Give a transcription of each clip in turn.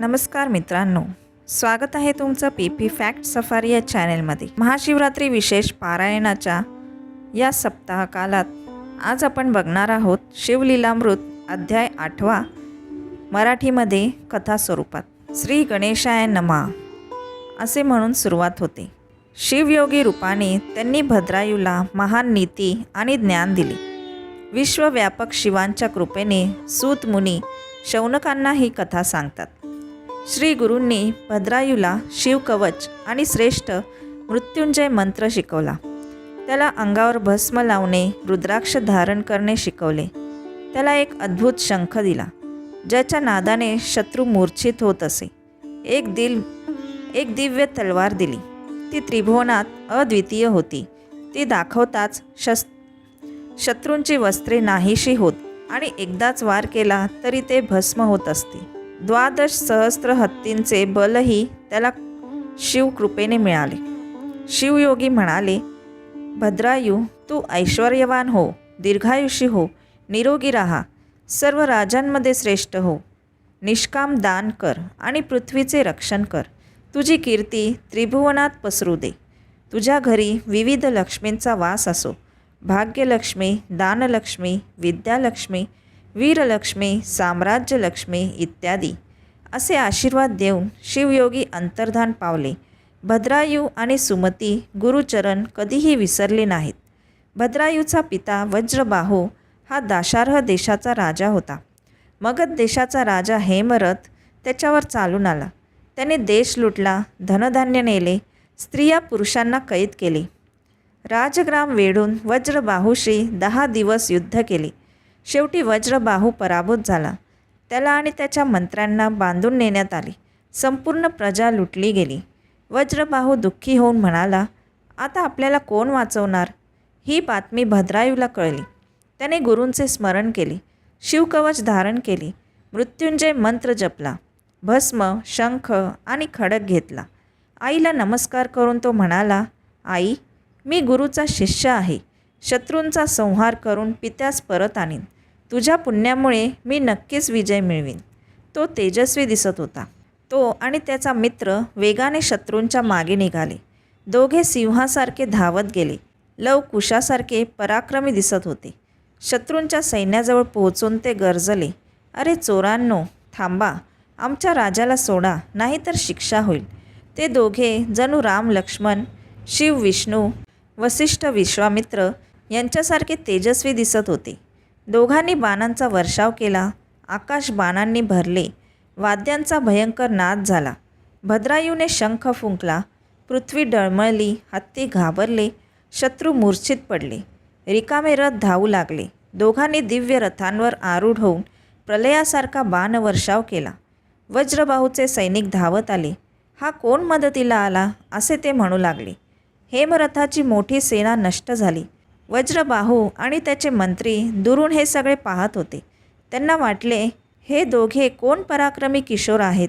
नमस्कार मित्रांनो. स्वागत आहे तुमचं पी पी फॅक्ट सफारी या चॅनेलमध्ये. महाशिवरात्री विशेष पारायणाच्या या सप्ताह कालात आज आपण बघणार आहोत शिवलीलामृत अध्याय आठवा मराठीमध्ये कथा स्वरूपात. श्री गणेशाय नमा असे म्हणून सुरुवात होते. शिवयोगी रूपाने त्यांनी भद्रायूला महान नीती आणि ज्ञान दिले. विश्वव्यापक शिवांच्या कृपेने सूत मुनी शौनकांना ही कथा सांगतात. श्री गुरूंनी भद्रायूला शिवकवच आणि श्रेष्ठ मृत्युंजय मंत्र शिकवला. त्याला अंगावर भस्म लावणे रुद्राक्ष धारण करणे शिकवले. त्याला एक अद्भुत शंख दिला ज्याच्या नादाने शत्रू मूर्छित होत असे. एक दिल एक दिव्य तलवार दिली. ती त्रिभुवनात अद्वितीय होती. ती दाखवताच शस् शत्रूंची वस्त्रे नाहीशी होत आणि एकदाच वार केला तरी ते भस्म होत असते. द्वादश सहस्त्र हत्तींचे बलही त्याला शिवकृपेने मिळाले. शिवयोगी म्हणाले भद्रायू तू ऐश्वर्यवान हो दीर्घायुषी हो निरोगी राहा सर्व राजांमध्ये श्रेष्ठ हो. निष्काम दान कर आणि पृथ्वीचे रक्षण कर. तुझी कीर्ती त्रिभुवनात पसरू दे. तुझ्या घरी विविध लक्ष्मींचा वास असो. भाग्यलक्ष्मी दानलक्ष्मी विद्यालक्ष्मी वीरलक्ष्मी साम्राज्यलक्ष्मी इत्यादी असे आशीर्वाद देऊन शिवयोगी अंतर्धान पावले. भद्रायू आणि सुमती गुरुचरण कधीही विसरले नाहीत. भद्रायूचा पिता वज्रबाहू हा दाशार्ह देशाचा राजा होता. मगध देशाचा राजा हेमरथ त्याच्यावर चालून आला. त्याने देश लुटला धनधान्य नेले स्त्रिया पुरुषांना कैद केले. राजग्राम वेढून वज्रबाहूशी दहा दिवस युद्ध केले. शेवटी वज्रबाहू पराभूत झाला. त्याला आणि त्याच्या मंत्र्यांना बांधून नेण्यात आले. संपूर्ण प्रजा लुटली गेली. वज्रबाहू दुःखी होऊन म्हणाला आता आपल्याला कोण वाचवणार? ही बातमी भद्रायूला कळली. त्याने गुरूंचे स्मरण केले. शिवकवच धारण केले. मृत्युंजय मंत्र जपला. भस्म शंख आणि खडक घेतला. आईला नमस्कार करून तो म्हणाला आई मी गुरुचा शिष्य आहे. शत्रूंचा संहार करून पित्यास परत आणीन. तुझ्या पुण्यामुळे मी नक्कीच विजय मिळवीन. तो तेजस्वी दिसत होता. तो आणि त्याचा मित्र वेगाने शत्रूंच्या मागे निघाले. दोघे सिंहासारखे धावत गेले. लव कुशासारखे पराक्रमी दिसत होते. शत्रूंच्या सैन्याजवळ पोहोचून ते गरजले. अरे चोरांनो थांबा. आमच्या राजाला सोडा नाहीतर शिक्षा होईल. ते दोघे जणू राम लक्ष्मण शिव विष्णू वसिष्ठ विश्वामित्र यांच्यासारखे तेजस्वी दिसत होते. दोघांनी बाणांचा वर्षाव केला. आकाश बाणांनी भरले. वाद्यांचा भयंकर नाद झाला. भद्रायूने शंख फुंकला. पृथ्वी डळमळली. हत्ती घाबरले. शत्रू मूर्छित पडले. रिकामे रथ धावू लागले. दोघांनी दिव्य रथांवर आरूढ होऊन प्रलयासारखा बाणवर्षाव केला. वज्रबाहूचे सैनिक धावत आले. हा कोण मदतीला आला? असे ते म्हणू लागले. हेमरथाची मोठी सेना नष्ट झाली. वज्रबाहू आणि त्याचे मंत्री दुरून हे सगळे पाहत होते. त्यांना वाटले हे दोघे कोण पराक्रमी किशोर आहेत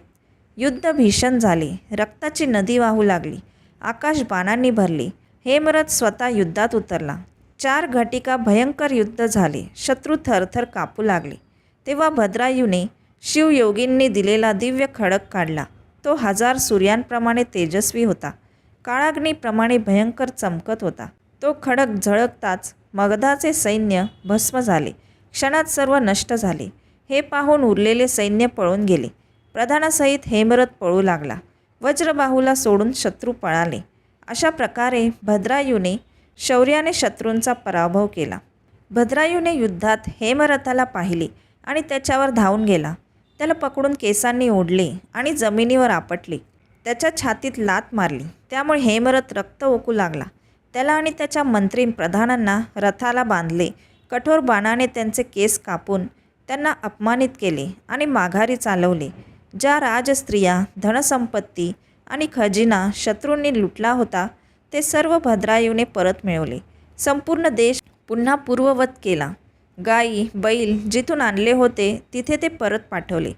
युद्ध भीषण झाले. रक्ताची नदी वाहू लागली. आकाश बाणांनी भरली. हेमरथ स्वतः युद्धात उतरला. चार घटिका भयंकर युद्ध झाले. शत्रू थरथर कापू लागले. तेव्हा भद्रायूने शिवयोगींनी दिलेला दिव्य खडक काढला. तो हजार सूर्यांप्रमाणे तेजस्वी होता. काळाग्नीप्रमाणे भयंकर चमकत होता. तो खडक झळकताच मगधाचे सैन्य भस्म झाले. क्षणात सर्व नष्ट झाले. हे पाहून उरलेले सैन्य पळून गेले. प्रधानासहित हेमरथ पळू लागला. वज्रबाहूला सोडून शत्रू पळाले. अशा प्रकारे भद्रायूने शौर्याने शत्रूंचा पराभव केला. भद्रायूने युद्धात हेमरथाला पाहिले आणि त्याच्यावर धावून गेला. त्याला पकडून केसांनी ओढले आणि जमिनीवर आपटले. त्याच्या छातीत लात मारली. त्यामुळे हेमरथ रक्त ओकू लागला. त्याला आणि त्याच्या मंत्री प्रधानांना रथाला बांधले. कठोर बाणाने त्यांचे केस कापून त्यांना अपमानित केले आणि माघारी चालवले. ज्या राजस्त्रिया धनसंपत्ती आणि खजिना शत्रूंनी लुटला होता ते सर्व भद्रायूने परत मिळवले. संपूर्ण देश पुन्हा पूर्ववत केला. गायी बैल जिथून आणले होते तिथे ते परत पाठवले.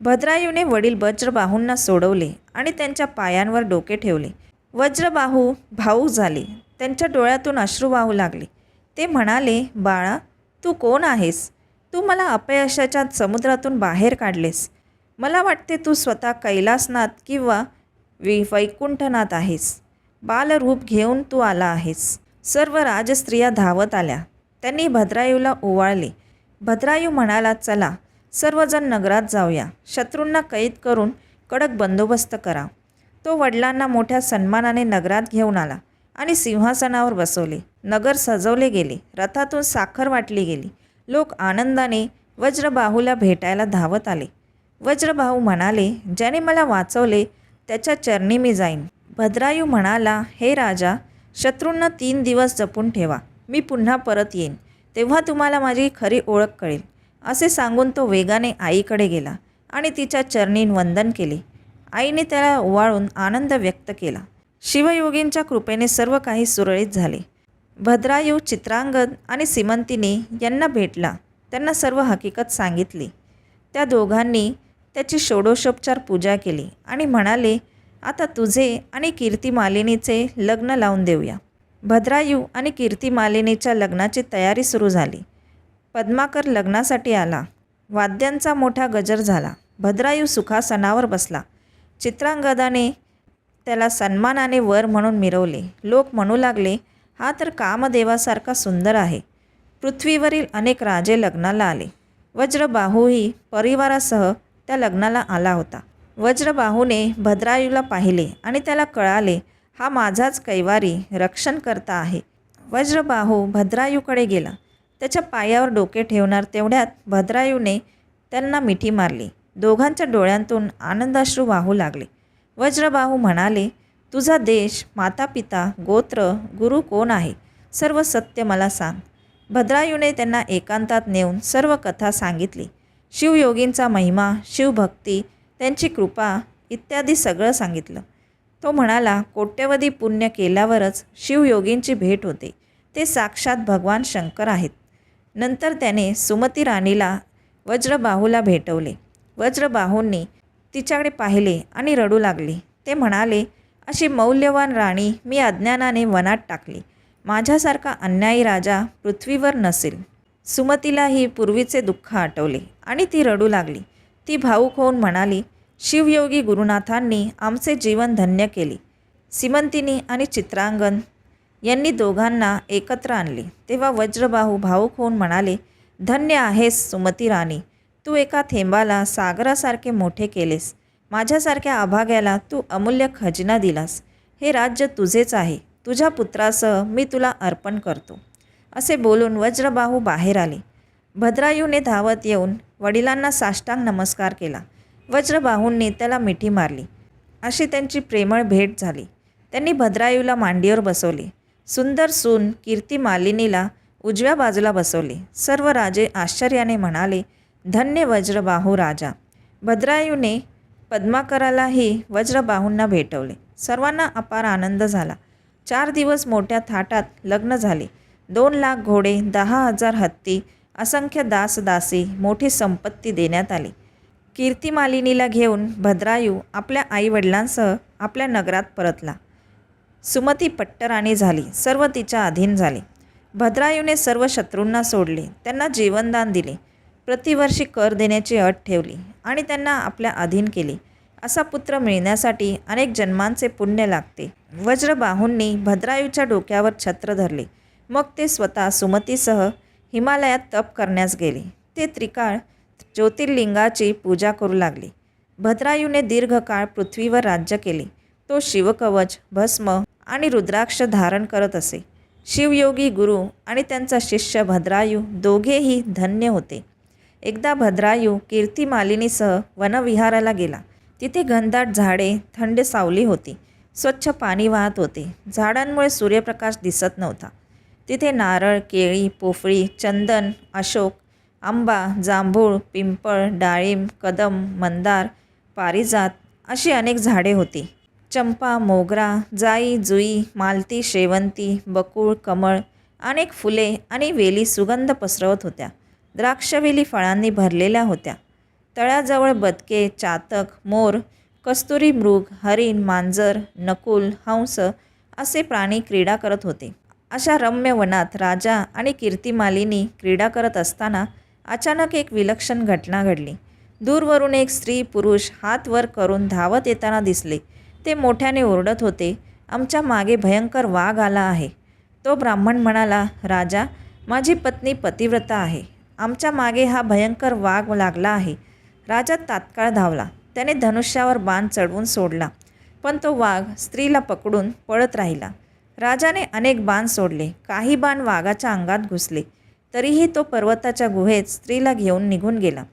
भद्रायूने वडील वज्रबाहूंना सोडवले आणि त्यांच्या पायांवर डोके ठेवले. वज्रबाहू भाऊ झाले. त्यांच्या डोळ्यातून अश्रू वाहू लागले. ते म्हणाले बाळा तू कोण आहेस? तू मला अपयशाच्या समुद्रातून बाहेर काढलेस. मला वाटते तू स्वतः कैलासनाथ किंवा वि वैकुंठनाथ आहेस. बालरूप घेऊन तू आला आहेस. सर्व राजस्त्रिया धावत आल्या. त्यांनी भद्रायूला ओवाळले. भद्रायू म्हणाला चला सर्वजण नगरात जाऊया. शत्रूंना कैद करून कडक बंदोबस्त करा. तो वडिलांना मोठ्या सन्मानाने नगरात घेऊन आला. आणि सिंहासनावर बसवले. नगर सजवले गेले. रथातून साखर वाटली गेली. लोक आनंदाने वज्रबाहूला भेटायला धावत आले. वज्रबाहू म्हणाले ज्याने मला वाचवले त्याच्या चरणी मी जाईन. भद्रायू म्हणाला हे राजा शत्रूंना तीन दिवस जपून ठेवा. मी पुन्हा परत येईन. तेव्हा तुम्हाला माझी खरी ओळख कळेल. असे सांगून तो वेगाने आईकडे गेला आणि तिच्या चरणीन वंदन केले. आईने त्याला ओवाळून आनंद व्यक्त केला. शिवयोगींच्या कृपेने सर्व काही सुरळीत झाले. भद्रायू चित्रांगद आणि सिमंतिनी यांना भेटला. त्यांना सर्व हकीकत सांगितली. त्या दोघांनी त्याची षोडोशोपचार पूजा केली आणि म्हणाले आता तुझे आणि कीर्ती मालिनीचे लग्न लावून देऊया. भद्रायू आणि कीर्ती मालिनीच्या लग्नाची तयारी सुरू झाली. पद्माकर लग्नासाठी आला. वाद्यांचा मोठा गजर झाला. भद्रायू सुखासनावर बसला. चित्रांगदाने त्याला सन्मानाने वर म्हणून मिरवले. लोक म्हणू लागले हा तर कामदेवासारखा सुंदर आहे. पृथ्वीवरील अनेक राजे लग्नाला आले. वज्रबाहूही परिवारासह त्या लग्नाला आला होता. वज्रबाहूने भद्रायूला पाहिले आणि त्याला कळाले हा माझाच कैवारी रक्षण करता आहे. वज्रबाहू भद्रायूकडे गेला. त्याच्या पायावर डोके ठेवणार तेवढ्यात भद्रायूने त्यांना मिठी मारली. दोघांच्या डोळ्यांतून आनंदाश्रू वाहू लागले. वज्रबाहू म्हणाले तुझा देश माता पिता गोत्र गुरु कोण आहे? सर्व सत्य मला सांग. भद्रायूने त्यांना एकांतात नेऊन सर्व कथा सांगितली. शिवयोगींचा महिमा शिवभक्ती त्यांची कृपा इत्यादी सगळं सांगितलं. तो म्हणाला कोट्यवधी पुण्य केल्यावरच शिवयोगींची भेट होते. ते साक्षात भगवान शंकर आहेत. नंतर त्याने सुमती राणीला वज्रबाहूला भेटवले. वज्रबाहूंनी तिच्याकडे पाहिले आणि रडू लागले. ते म्हणाले अशी मौल्यवान राणी मी अज्ञानाने वनात टाकली. माझ्यासारखा अन्यायी राजा पृथ्वीवर नसेल. सुमतीलाही पूर्वीचे दुःख आठवले आणि ती रडू लागली. ती भाऊक होऊन म्हणाली शिवयोगी गुरुनाथांनी आमचे जीवन धन्य केले. सिमंतिनी आणि चित्रांगण यांनी दोघांना एकत्र आणले. तेव्हा वज्रबाहू भाऊक होऊन म्हणाले धन्य आहेस सुमती राणी. तू एका थेंबाला सागरासारखे मोठे केलेस. माझ्यासारख्या अभाग्याला तू अमूल्य खजिना दिलास. हे राज्य तुझेच आहे. तुझ्या पुत्रासह मी तुला अर्पण करतो. असे बोलून वज्रबाहू बाहेर आले. भद्रायूने धावत येऊन वडिलांना साष्टांग नमस्कार केला. वज्रबाहूंनी त्याला मिठी मारली. अशी त्यांची प्रेमळ भेट झाली. त्यांनी भद्रायूला मांडीवर बसवले. सुंदर सून कीर्ती मालिनीला उजव्या बाजूला बसवले. सर्व राजे आश्चर्याने म्हणाले धन्य वज्रबाहू राजा. भद्रायूने पद्माकरालाही वज्रबाहूंना भेटवले. सर्वांना अपार आनंद झाला. चार दिवस मोठ्या थाटात लग्न झाले. दोन लाख घोडे दहा हजार हत्ती असंख्य दासदासी मोठी संपत्ती देण्यात आली. कीर्तिमालिनीला घेऊन भद्रायू आपल्या आईवडिलांसह आपल्या नगरात परतला. सुमती पट्टराणी झाली. सर्व तिच्या अधीन झाले. भद्रायूने सर्व शत्रूंना सोडले. त्यांना जीवनदान दिले. प्रतिवर्षी कर देण्याची अट ठेवली आणि त्यांना आपल्या अधीन केले. असा पुत्र मिळण्यासाठी अनेक जन्मांचे पुण्य लागते. वज्रबाहूंनी भद्रायूच्या डोक्यावर छत्र धरले. मग ते स्वतः सुमतीसह हिमालयात तप करण्यास गेले. ते त्रिकाळ ज्योतिर्लिंगाची पूजा करू लागले. भद्रायूने दीर्घकाळ पृथ्वीवर राज्य केले. तो शिवकवच भस्म आणि रुद्राक्ष धारण करत असे. शिवयोगी गुरु आणि त्यांचा शिष्य भद्रायू दोघेही धन्य होते. एकदा भद्रायू कीर्तिमालिनीसह वनविहाराला गेला. तिथे घनदाट झाडे थंड सावली होती. स्वच्छ पाणी वाहत होते. झाडांमुळे सूर्यप्रकाश दिसत नव्हता. तिथे नारळ केळी पोफळी चंदन अशोक आंबा जांभूळ पिंपळ डाळिंब कदम मंदार पारिजात अशी अनेक झाडे होती. चंपा मोगरा जाई जुई मालती शेवंती बकुळ कमळ अनेक फुले आणि वेली सुगंध पसरवत होत्या. द्राक्षवेली फळांनी भरलेल्या होत्या. तळ्याजवळ बदके चातक मोर कस्तुरी मृग हरिण मांजर नकुल हंस असे प्राणी क्रीडा करत होते. अशा रम्य वनात राजा आणि कीर्तिमालिनी क्रीडा करत असताना अचानक एक विलक्षण घटना घडली. दूरवरून एक स्त्री पुरुष हात वर करून धावत येताना दिसले. ते मोठ्याने ओरडत होते आमच्या मागे भयंकर वाघ आला आहे. तो ब्राह्मण म्हणाला राजा माझी पत्नी पतिव्रता आहे. आमच्या मागे हा भयंकर वाघ लागला आहे. राजा तात्काळ धावला. त्याने धनुष्यावर बाण चढवून सोडला. पण तो वाघ स्त्रीला पकडून पळत राहिला. राजाने अनेक बाण सोडले. काही बाण वाघाच्या अंगात घुसले. तरीही तो पर्वताच्या गुहेत स्त्रीला घेऊन निघून गेला.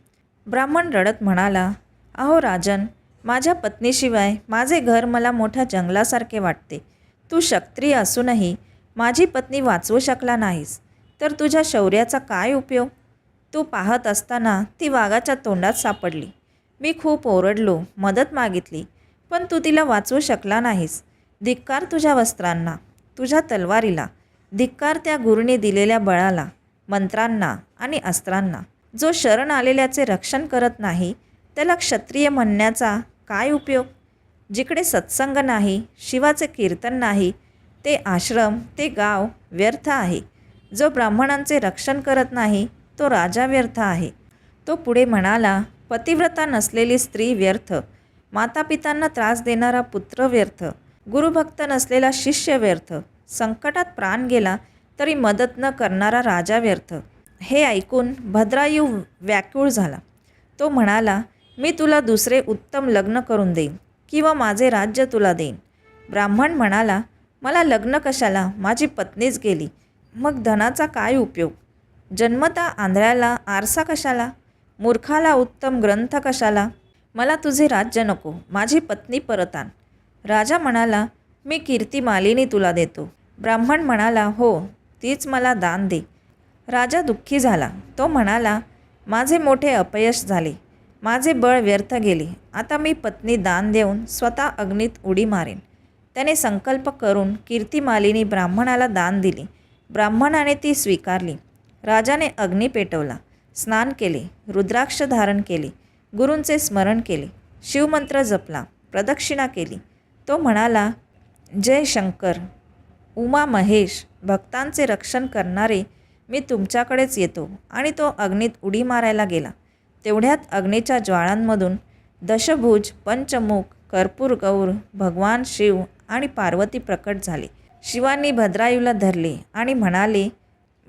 ब्राह्मण रडत म्हणाला अहो राजन माझ्या पत्नीशिवाय माझे घर मला मोठ्या जंगलासारखे वाटते. तू क्षत्रिय असूनही माझी पत्नी वाचवू शकला नाहीस. तर तुझ्या शौर्याचा काय उपयोग? तू पाहत असताना ती वाघाच्या तोंडात सापडली. मी खूप ओरडलो मदत मागितली पण तू तिला वाचवू शकला नाहीस. धिक्कार तुझ्या वस्त्रांना तुझ्या तलवारीला धिक्कार त्या गुरुने दिलेल्या बळाला मंत्रांना आणि अस्त्रांना. जो शरण आलेल्याचे रक्षण करत नाही त्याला क्षत्रिय म्हणण्याचा काय उपयोग? जिकडे सत्संग नाही शिवाचे कीर्तन नाही ते आश्रम ते गाव व्यर्थ आहे. जो ब्राह्मणांचे रक्षण करत नाही तो राजा व्यर्थ आहे. तो पुढे म्हणाला पतिव्रता नसलेली स्त्री व्यर्थ. मातापितांना त्रास देणारा पुत्र व्यर्थ. गुरुभक्त नसलेला शिष्य व्यर्थ. संकटात प्राण गेला तरी मदत न करणारा राजा व्यर्थ. हे ऐकून भद्रायू व्याकुळ झाला. तो म्हणाला मी तुला दुसरे उत्तम लग्न करून देईन किंवा माझे राज्य तुला देईन. ब्राह्मण म्हणाला मला लग्न कशाला? माझी पत्नीच गेली. मग धनाचा काय उपयोग? जन्मता आंधळ्याला आरसा कशाला? मूर्खाला उत्तम ग्रंथ कशाला? मला तुझे राज्य नको माझी पत्नी परत आण राजा म्हणाला मी कीर्ती मालिनी तुला देतो. ब्राह्मण म्हणाला हो तीच मला दान दे. राजा दुःखी झाला. तो म्हणाला माझे मोठे अपयश झाले. माझे बळ व्यर्थ गेले. आता मी पत्नी दान देऊन स्वतः अग्नीत उडी मारेन. त्याने संकल्प करून कीर्तिमालिनी ब्राह्मणाला दान दिली. ब्राह्मणाने ती स्वीकारली. राजाने अग्नी पेटवला स्नान केले रुद्राक्ष धारण केले गुरूंचे स्मरण केले शिवमंत्र जपला प्रदक्षिणा केली. तो म्हणाला जय शंकर उमा महेश भक्तांचे रक्षण करणारे मी तुमच्याकडेच येतो. आणि तो अग्नीत उडी मारायला गेला. तेवढ्यात अग्नीच्या ज्वाळांमधून दशभुज पंचमुख कर्पूर गौर भगवान शिव आणि पार्वती प्रकट झाले. शिवांनी भद्रायूला धरले आणि म्हणाले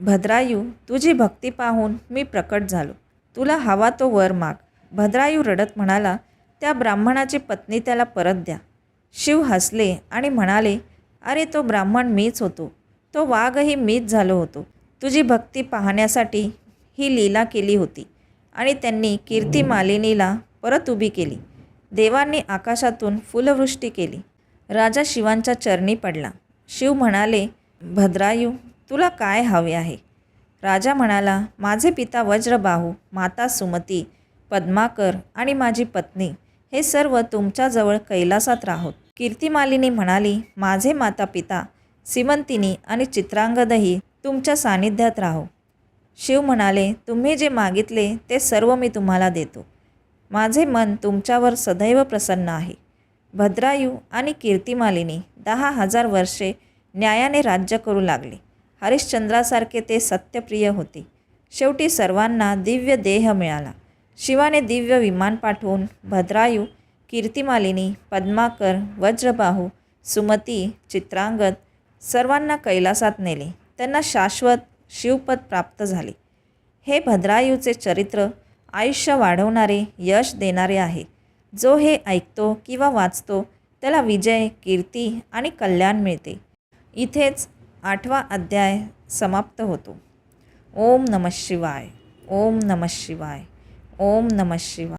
भद्रायू तुझी भक्ती पाहून मी प्रकट झालो. तुला हवा तो वर माग. भद्रायू रडत म्हणाला त्या ब्राह्मणाची पत्नी त्याला परत द्या. शिव हसले आणि म्हणाले अरे तो ब्राह्मण मीच होतो. तो वाघही मीच झालो होतो. तुझी भक्ती पाहण्यासाठी ही लीला केली होती आणि त्यांनी कीर्ती मालिनीला परत उभी केली. देवांनी आकाशातून फुलवृष्टी केली. राजा शिवांच्या चरणी पडला. शिव म्हणाले भद्रायू तुला काय हवे आहे? राजा म्हणाला माझे पिता वज्रबाहू माता सुमती पद्माकर आणि माझी पत्नी हे सर्व तुमच्याजवळ कैलासात राहोत. कीर्तिमालिनी म्हणाली माझे माता पिता सिमंतिनी आणि चित्रांगदही तुमच्या सानिध्यात राहो. शिव म्हणाले तुम्ही जे मागितले ते सर्व मी तुम्हाला देतो. माझे मन तुमच्यावर सदैव प्रसन्न आहे. भद्रायू आणि कीर्तिमालिनी दहा हजार वर्षे न्यायाने राज्य करू लागले. हरिश्चंद्रासारखे ते सत्यप्रिय होते. शेवटी सर्वांना दिव्य देह मिळाला. शिवाने दिव्य विमान पाठवून भद्रायू कीर्तिमालिनी पद्माकर वज्रबाहू सुमती चित्रांगद सर्वांना कैलासात नेले. त्यांना शाश्वत शिवपद प्राप्त झाले. हे भद्रायूचे चरित्र आयुष्य वाढवणारे यश देणारे आहे. जो हे ऐकतो किंवा वाचतो त्याला विजय कीर्ती आणि कल्याण मिळते. इथेच आठवा अध्याय समाप्त होतो. ओम नमः शिवाय. ओम नमः शिवाय. ओम नमः शिवाय.